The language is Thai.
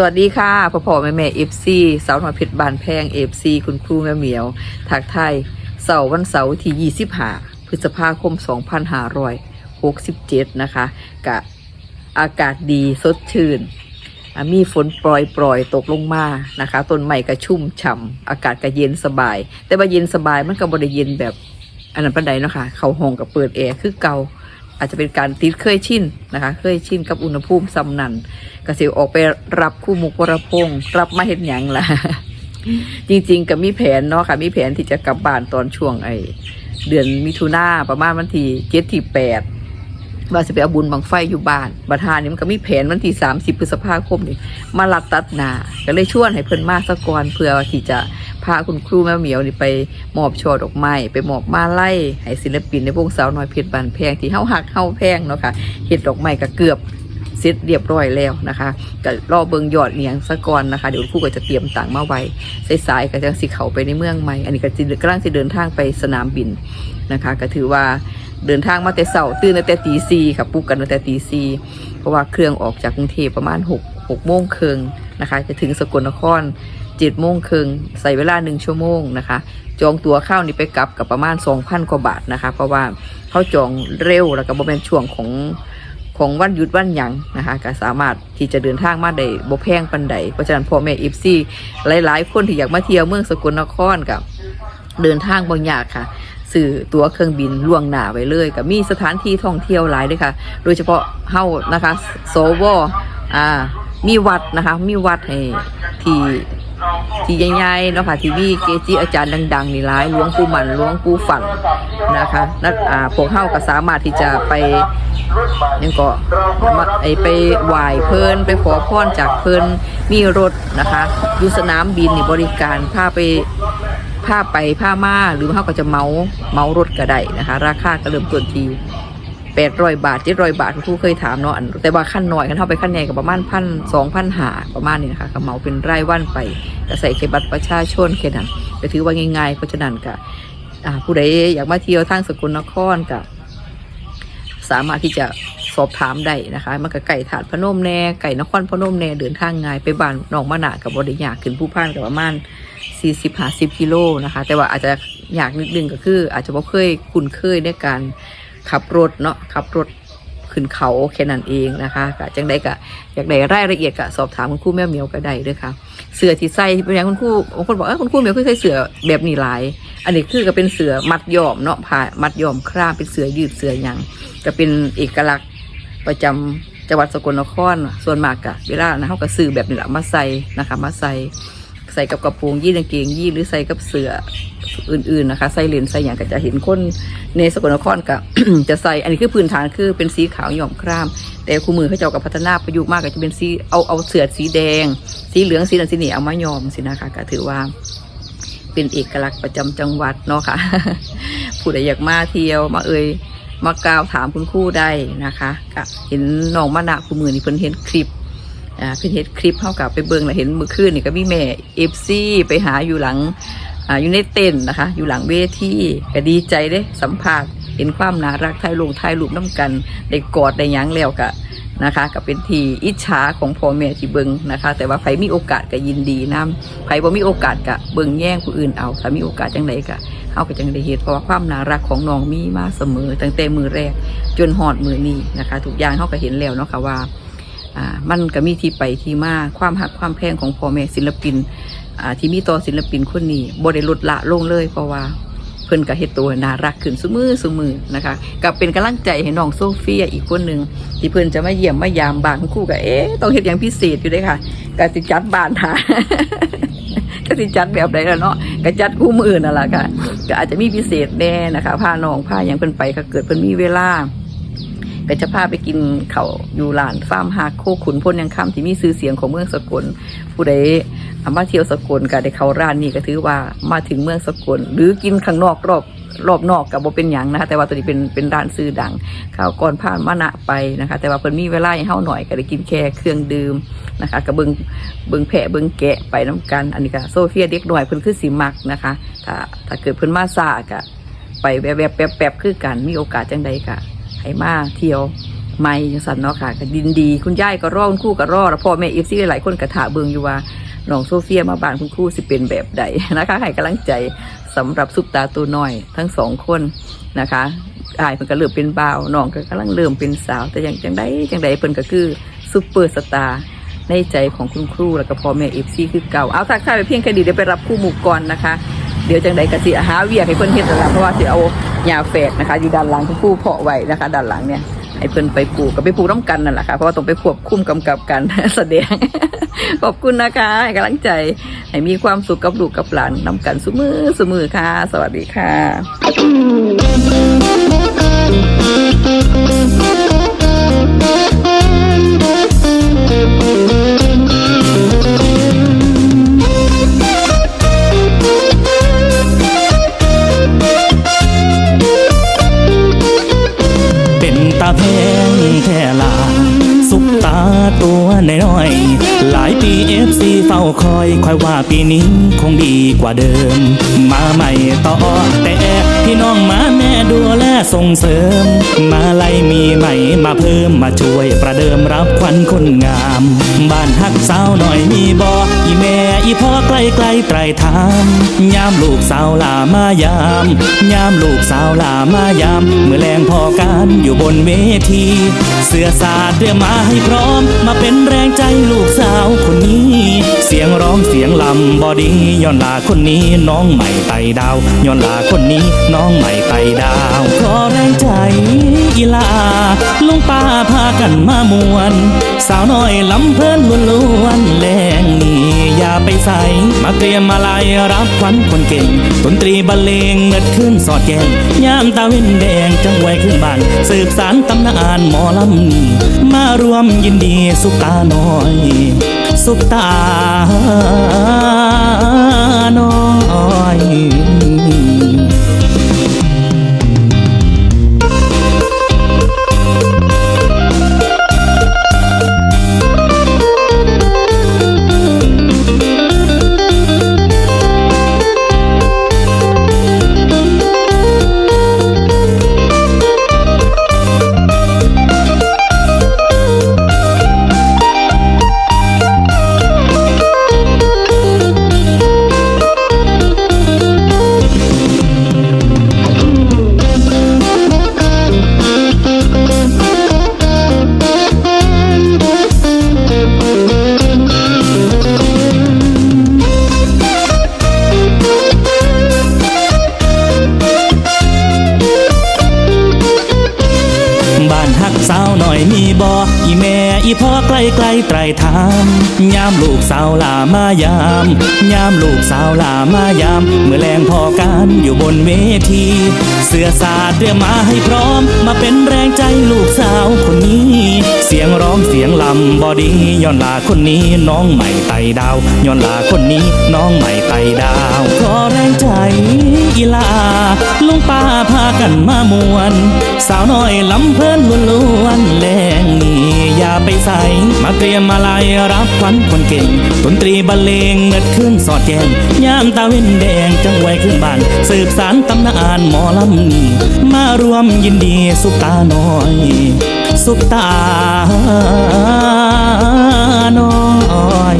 สวัสดีค่ะพ่อพ่อแม่แม่เอฟซีสาวหน่อยเพชรบานแพงเอฟซีคุณครูแม่เหมียวทักไทยเสาร์วันเสาร์ที่ 25 พฤษภาคม 2567 นะคะกะอากาศดีสดชื่น มีฝนปล่อยปล่อยตกลงมานะคะต้นไม้ก็ชุ่มฉ่ำอากาศก็เย็นสบาย แต่ว่าเย็นสบายมันก็บริเย็นแบบอันนั้นปันใดเนาะคะเขาห้องกับเปิดแอร์คือเก่า อาจจะเป็นการติดเคยชินนะคะเคยชินกับอุณหภูมิซ้ำนันกสิออกไปรับคู่มุกวรพงศ์รับมาเห็นหยังล่ะ จริง ๆ ก็มีแผนเนาะค่ะ มีแผนที่จะกลับบ้านตอนช่วงไอเดือนมิถุนาประมาณวันที่เจ็ดที่แปด ว่าจะไปเอาบุญบังไฟอยู่บ้านบัทานี่มันก็มีแผนวันที่ 30 พฤษภาคมนี่มาลัดตัดนาก็เลยชวนให้เพิ่นมาสะก่อนเพื่อที่จะพาคุณครูแม่เหมียวนี่ไปมอบช่อดอกไม้ไปมอบมาไล่ให้ศิลปินในวงสาวน้อยเพชรบานแพงที่เฮาหักเฮาแพงเนาะค่ะเฮ็ดดอกไม้ก็เกือบ เสร็จเรียบร้อยแล้วนะคะก็รอเบิงยอดเนียงซะก่อนนะคะ เดี๋ยวคู่ก็จะเตรียมต่างมาไว้สายๆก็จะสิเขาไปในเมืองใหม่ อันนี้ก็จะกำลังจะเดินทางไปสนามบินนะคะ ก็ถือว่าเดินทางมาแต่เสาร์ตื่นแต่ตีสี่ค่ะปลุกกันแต่ตีสี่เพราะว่าเครื่องออกจากกรุงเทพประมาณหกหกโมงครึ่งนะคะ จะถึงสกลนครเจ็ดโมงครึ่งใส่เวลาหนึ่งชั่วโมงนะคะ จองตั๋วเข้านี่ไปกลับกับประมาณสองพันกว่าบาทนะคะ เพราะว่าเขาจองเร็วแล้วก็บ่เป็นช่วงของ ของวันหยุดวันหยังนะคะก็สามารถที่จะเดินทางมาได้บ่แพงปันใดเพราะฉะนั้นพ่อแม่เอฟซี่หลายๆ คนที่อยากมาเที่ยวเมืองสกลนครกับเดินทางบ่ยากค่ะสื่อตั๋วเครื่องบินล่วงหน้าไว้เลยกับมีสถานที่ท่องเที่ยวหลายด้วยค่ะ โดยเฉพาะเฮานะคะโซวอ่ามีวัดนะคะ มีวัดให้ที่ที่ใหญ่ๆเนาะค่ะที่มีเกจิอาจารย์ดังๆนี่หลายหลวงปู่หมันหลวงปู่ฝันนะคะนักอ่าพวกเฮาก็สามารถที่จะไป ยังก็มาไอไปไหว้เพิ่นไปขอพรจากเพิ่นมีรถนะคะอยู่สนามบินนี่บริการพาไปพาไปพามาหรือเขาก็จะเมาเมารถก็ได้นะคะ ราคาก็เริ่มต้นที่แปดร้อยบาทเจ็ดร้อยบาทคุณครูเคยถามเนาะแต่ว่าขั้นหน่อยขั้นเท่าไปขั้นใหญ่กับประมาณพันสองพันหาประมาณนี้นะคะก็เหมาเป็นไรายวันไปก็ใส่เคบัตรประชาชนแค่นั้นก็ถือว่าง่ายๆเพราะฉะนั้นก็ผู้ใดอยากมาเที่ยวทางสกลนครกับ สามารถที่จะสอบถามได้นะคะมันก็ไก่ถาดพนมแน่ไก่นครพนมแน่เดินทางง่ายไปบ้านหนองมะนากับบริยากขึ้นผู้พ่านกับประมาณ40 50กิโลนะคะ แต่ว่าอาจจะอยากนิดนึงก็คือ อาจจะบ่เคยคุ้นเคยในการขับรถเนาะขับรถ ขึ้นเขาแค่นั้นเองนะคะก็จังได้ก็อยากได้รายละเอียดก็สอบถามคุณครูแม่เหมียวก็ได้ด้วยค่ะ เสือที่ใส่เป็นอย่างคุณครูบางคนบอกเออคุณครูเหมียวเคยใส่เสือแบบนี้หลาย อันนี้คือก็เป็นเสือมัดย้อมเนาะผ้ามัดย้อมคราเป็นเสือยืดเสือหยังก็เป็นเอกลักษณ์ประจำจังหวัดสกลนครส่วนมากกะเวลานะเขาก็ซื้อแบบนี้แหละมาใส่นะคะมาใส่ใส่กับกระโปรงยีนกางเกงยีนหรือใส่กับเสือ อื่นๆนะคะใส่เลนใส่อย่างก็จะเห็นคนในสกลนครกับจะใส่อันนี้คือพื้นฐานคือเป็นสีขาวหย่อมคราม แต่คู่มือเขาเจ้ากับพัฒนาประยุกต์มากก็จะเป็นสีเอาเอาเสือสีแดง สีเหลืองสีนั้นสีนี้เอามาย้อมสินะคะก็ถือว่าเป็นเอกลักษณ์ประจำจังหวัดเนาะค่ะผู้ใดอยากมาเที่ยวมาเอ่ยมากล่าวถามคุณครู่ได้นะคะก็เห็นน้องมะนะคู่มือนี่เพิ่นเห็นคลิปอ่าเพิ่นเห็นคลิปเข้ากับไปเบิ่งแล้วเห็นมือคืนนี่ก็มีแม่เอฟซีไปหาอยู่หลัง อยู่ในเต็นนะคะ อยู่หลังเวทีก็ดีใจเด้สัมภาษณ์เห็นความน่ารักถ่ายลงถ่ายรูปน้ำกันได้กอดได้ยั้งแล้วก็นะคะก็เป็นทีอิจฉาของพ่อแม่ที่เบิงนะคะ แต่ว่าใครมีโอกาสก็ยินดีนํใครบ่มีโอกาสก็เบิงแย่งผู้อื่นเอาถ้ามีโอกาสจังไดก็เฮาก็จังได้เฮ็ดเพราะว่าความน่ารักของน้องมีมาเสมอตั้งแต่มือแรก จนฮอดมือนี้นะคะทุกอย่างเฮาก็เห็นแล้วเนาะค่ะว่ามันก็มีที่ไปที่มาความหักความแพงของพ่อแม่ศิลปิน ที่มีต่อศิลปินคนนี้บ่ได้ลดละลงเลย เพราะว่าเพิ่นก็เฮ็ดตัวน่ารักขึ้นซุมือซุมือนะคะกับเป็นกำลังใจให้น้องโซเฟียอีกคนหนึ่งที่เพิ่นจะมาเยี่ยมมายามบางคู่กับเอ๊ะต้องเฮ็ดอย่างพิเศษอยู่ด้วยค่ะก็สิจัดบ้านหาก็สิจัดแบบใดล่ะเนาะก็จัดคู่มือนั่นล่ะค่ะก็อาจจะมีพิเศษแน่นะคะพาน้องพาหยังเพิ่นไปก็เกิดเพิ่นมีเวลาก็จะพาไปกินเขาอยู่ร้านฟาร์มฮาโคขุนพลยังคำที่มีชื่อเสียงของเมืองสกลผู้ใดเอา มาเที่ยวสกลก็ได้เข้าร้านนี้ก็ถือว่ามาถึงเมืองสกล หรือกินข้างนอกรอบรอบนอกกับบ่เป็นหยังนะคะแต่ว่าตัวนี้เป็นเป็นร้านซื้อดังข้าวก่อนผ่านมานะไปนะคะ แต่ว่าเพิ่นมีเวลาให้เฮาหน่อยก็ได้กินแค่เครื่องดื่มนะคะก็เบิงเบิงแพะเบิงแกะไปน้กัน อันนี้ก็โซเฟียเด็กหน่อยเพิ่นคือสิมักนะคะถ้าถ้าเกิดเพิ่นมาซ่าก็ไปแวบๆแป๊บคือกันมีโอกาสจังใดก็ให้มาเที่ยวไม่จังสันเนาะค่ะก็ดินดี คุณย่ายก็รอคุณคู่ก็รอแล้วพ่อแม่เอฟซีหลายคนกระถาเบิงอยู่ว่า น้องโซเฟียมาบ้านคุณครูสิเป็นแบบใดนะคะให้กำลังใจสำหรับซุปตาตัวน้อยทั้งสองคนนะคะอายเพิ่นก็เริ่มเป็นบ่าวน้องก็กำลังเริ่มเป็นสาว แต่ยังจังใดจังใดเพิ่นก็คือซุปเปอร์สตาร์ในใจของคุณครูแล้วก็พ่อแม่เอฟซีคือเก่าเอาทักทายไปเพียงแค่ดีเดี๋ยวไปรับคู่หมู่ก่อนนะคะ เดี๋ยวจังใดก็สิหาเวียกให้เพิ่นเฮ็ดแล้วเพราะว่าสิเอาหญ้าแฝกนะคะ อยู่ด้านหลังคุณครูเพาะไว้นะคะ ด้านหลังเนี่ย ให้เพิ่นไปปลูกก็ไปปลูกน้ำกันนั่นแหละค่ะเพราะว่าต้องไปควบคุมกำกับกันแสดง ขอบคุณนะคะให้กำลังใจให้มีความสุขกับลูกกับหลานน้ำกันสุมือสุมือค่ะ สวัสดีค่ะ ค่อยว่าปีนี้คงดีกว่าเดิม มาใหม่ต่อแต่ พี่น้องมาแม่ดูแลส่งเสริม มาไล่มีใหม่มาเพิ่มมาช่วยประเดิมรับขวัญคนงาม บ้านฮักสาวหน่อยมีบออีแม่อีพ่อใกล้ใกล้ไตรทามยามลูกสาวลามายาม ยามลูกสาวลามายามเมื่อแรงพอการอยู่บนเวที เสื้อสาดเตรียมมาให้พร้อม มาเป็นแรงใจลูกสาวคนนี้ เสียงร้องเสียงลำบอดีย้อนลาคนนี้น้องใหม่ไต่ดาวย้อนลาคนนี้น้องใหม่ไต่ดาวขอแรงใจอีลาลุงป้าพากันมามวน สาวน้อยลำเพลินล้วนแรงนี้อย่าไปใส่มาเตรียมมาลายรับขวัญคนเก่งดนตรีบรรเลงเงิดขึ้นสอดแกงยามตาเว้นแดงจังไวขึ้นบ้านสืบสารตำนานหมอลำนี้มารวมยินดีสุตาน้อย สุตาน้อย ไตรทามยามลูกสาวลามายาม ยามลูกสาวลามายาม เมื่อแรงพอการอยู่บนเวที เสื้อสาดเตรียมมาให้พร้อม มาเป็นแรงใจลูกสาวคนนี้ เสียงร้องเสียงลำบอดีย้อนลาคนนี้น้องใหม่ไต่ดาวย้อนลาคนนี้น้องใหม่ไต่ดาวขอแรงใจอีลาลุงป้าพากันมามวน สาวน้อยลำเพลินล้วนแรงนี้ ไปใส่มาเตรียมมาลารับขวันคนเก่งดนตรีบรรเลงเงิดขึ้นสอดแกงย่ามตาเว้นแดงจังไว้ขึ้นบ้านสืบสารตำนานหมอลำนี้มารวมยินดีสุตาน้อย สุตาน้อย